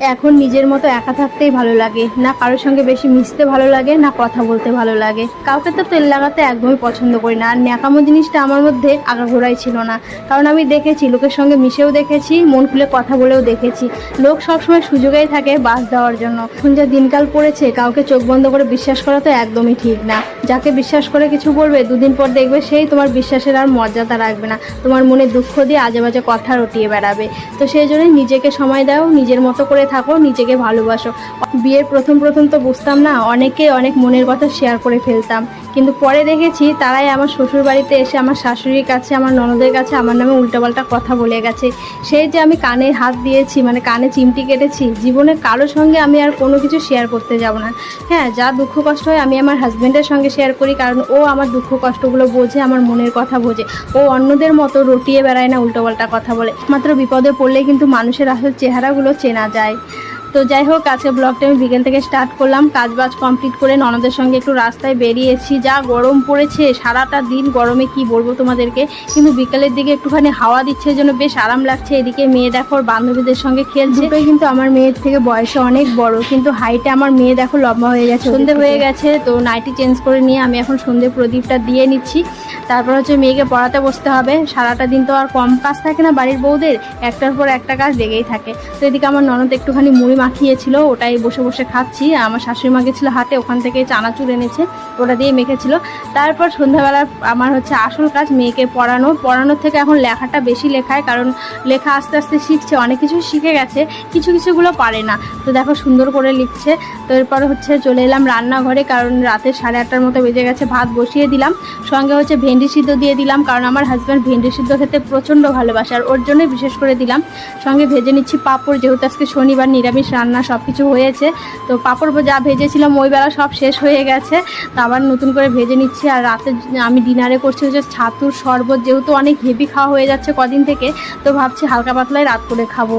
এখন নিজের মতো একা থাকতেই ভালো লাগে। না কারোর সঙ্গে বেশি মিশতে ভালো লাগে, না কথা বলতে ভালো লাগে। কাউকে তো তেল লাগাতে একদমই পছন্দ করি না। আর ন্যাকামো জিনিসটা আমার মধ্যে আগাগোড়াই ছিল না। কারণ আমি দেখেছি, লোকের সঙ্গে মিশেও দেখেছি, মন খুলে কথা বলেও দেখেছি। লোক সবসময় সুযোগেই থাকে বাস দেওয়ার জন্য। এখন যা দিনকাল পড়েছে, কাউকে চোখ বন্ধ করে বিশ্বাস করা তো একদমই ঠিক না। যাকে বিশ্বাস করে কিছু বলবে দুদিন পর দেখবে সেই তোমার বিশ্বাসের আর মর্যাদা রাখবে না। তোমার মনে দুঃখ দিয়ে আজে বাজে কথা রটিয়ে বেড়াবে। তো সেই জন্য নিজেকে সময় দাও, নিজের মতো করে থাকো, নিজেকে ভালোবাসো। বিয়ের প্রথম প্রথম তো বুঝতাম না, অনেকে অনেক মনের কথা শেয়ার করে ফেলতাম। কিন্তু পরে দেখেছি তারাই আমার শ্বশুর বাড়িতে এসে আমার শাশুড়ির কাছে, আমার ননদের কাছে আমার নামে উল্টোপাল্টা কথা বলে গেছে। সেই যে আমি কানে হাত দিয়েছি মানে কানে চিমটি কেটেছি, জীবনে কারও সঙ্গে আমি আর কোনো কিছু শেয়ার করতে যাব না। হ্যাঁ যা দুঃখ কষ্ট হয় আমি আমার হাজব্যান্ডের সঙ্গে শেয়ার করি, কারণ ও আমার দুঃখ কষ্টগুলো বোঝে, আমার মনের কথা বোঝে। ও অন্যদের মতো রটিয়ে বেড়ায় না, উল্টোপাল্টা কথা বলে। মাত্র বিপদে পড়লে কিন্তু মানুষের আসল চেহারাগুলো চেনা যায়। তো যাই হোক আজকে ব্লগটা আমি বিকেল থেকে স্টার্ট করলাম। কাজ বাজ কমপ্লিট করে ননদের সঙ্গে একটু রাস্তায় বেরিয়েছি। যা গরম পড়েছে সারাটা দিন গরমে কি বলব তোমাদেরকে? কিন্তু বিকেলের দিকে একটুখানি হাওয়া দিচ্ছে জন্য বেশ আরাম লাগছে। এদিকে মেয়ে দেখো বান্ধবীদের সঙ্গে খেলছে। দুটোই কিন্তু আমার মেয়ের থেকে বয়সে অনেক বড় কিন্তু হাইটে আমার মেয়ে দেখো লম্বা হয়ে গেছে সন্ধে হয়ে গেছে তো নাইটি চেঞ্জ করে নিয়ে আমি এখন সন্ধে প্রদীপটা দিয়ে নিচ্ছি। তারপর হচ্ছে মেয়েকে পড়াতে বসতে হবে। সারাটা দিন তো আর কম কাজ থাকে না বাড়ির বউদের একটার পর একটা কাজ লেগেই থাকে। তো এদিকে আমার ননদ একটুখানি মুড়ি মাখিয়েছিল, ওটাই বসে বসে খাচ্ছি। আমার শাশুড়ি মা গেছিল হাটে ওখান থেকে চানাচুর এনেছে, ওটা দিয়ে মেখেছিল। তারপর সন্ধ্যাবেলা আমার হচ্ছে আসল কাজ মেয়েকে পড়ানো। পড়ানোর থেকে এখন লেখাটা বেশি লেখায়, কারণ লেখা আস্তে আস্তে শিখছে, অনেক কিছু শিখে গেছে, কিছু কিছুগুলো পারে না। তো দেখো সুন্দর করে লিখছে। তো এরপর হচ্ছে চলে এলাম রান্নাঘরে, কারণ রাতে সাড়ে আটটার মতো বেজে গেছে, ভাত বসিয়ে দিলাম। সঙ্গে হচ্ছে ভেন্ডি সিদ্ধ দিয়ে দিলাম, কারণ আমার হাজব্যান্ড ভেন্ডি সিদ্ধ খেতে প্রচণ্ড ভালোবাসে, আর ওর জন্যই বিশেষ করে দিলাম। সঙ্গে ভেজে নিচ্ছি পাঁপড়, যেহেতু আজকে শনিবার নিরামিষ রান্না সব কিছু হয়েছে। তো পাঁপড় যা ভেজেছিলাম ওই বেলা সব শেষ হয়ে গেছে। তো আবার নতুন করে ভেজে নিচ্ছি। আর রাতে আমি ডিনারে করছি হচ্ছে ছাতুর শরবত, যেহেতু অনেক হেভি খাওয়া হয়ে যাচ্ছে কদিন থেকে, তো ভাবছি হালকা পাতলায় রাত করে খাব।